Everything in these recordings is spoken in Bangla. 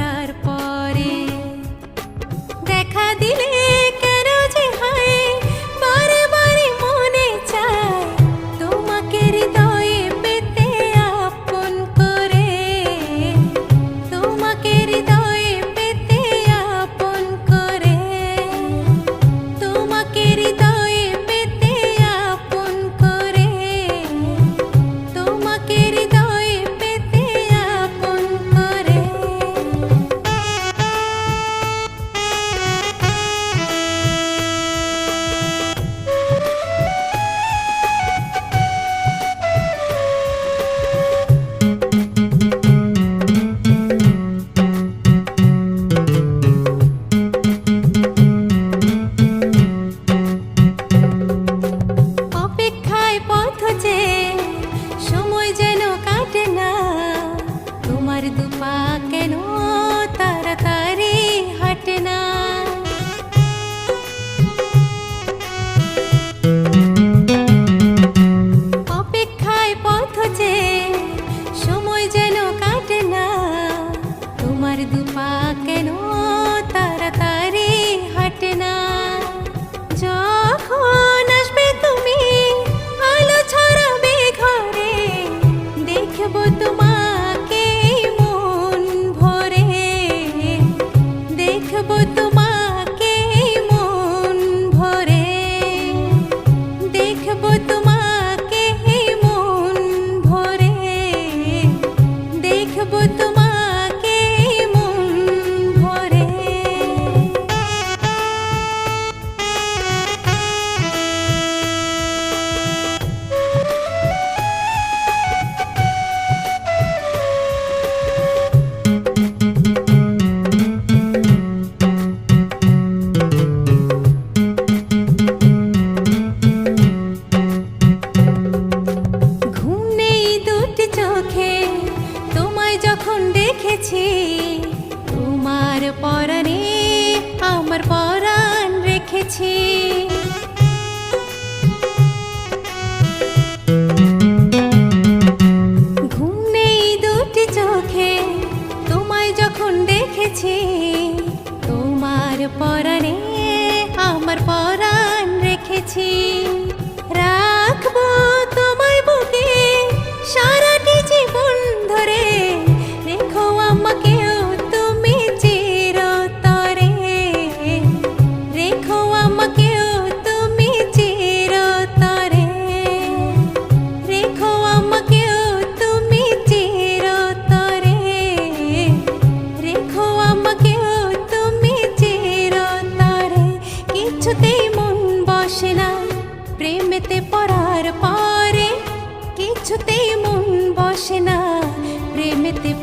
parar. けの রেখেছি ঘুম নেই দুটি চোখে তোমায় যখন দেখেছি তোমার পরাণে আমার পরাণ রেখেছি।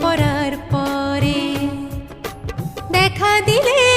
পড়ার পরে দেখা দিলে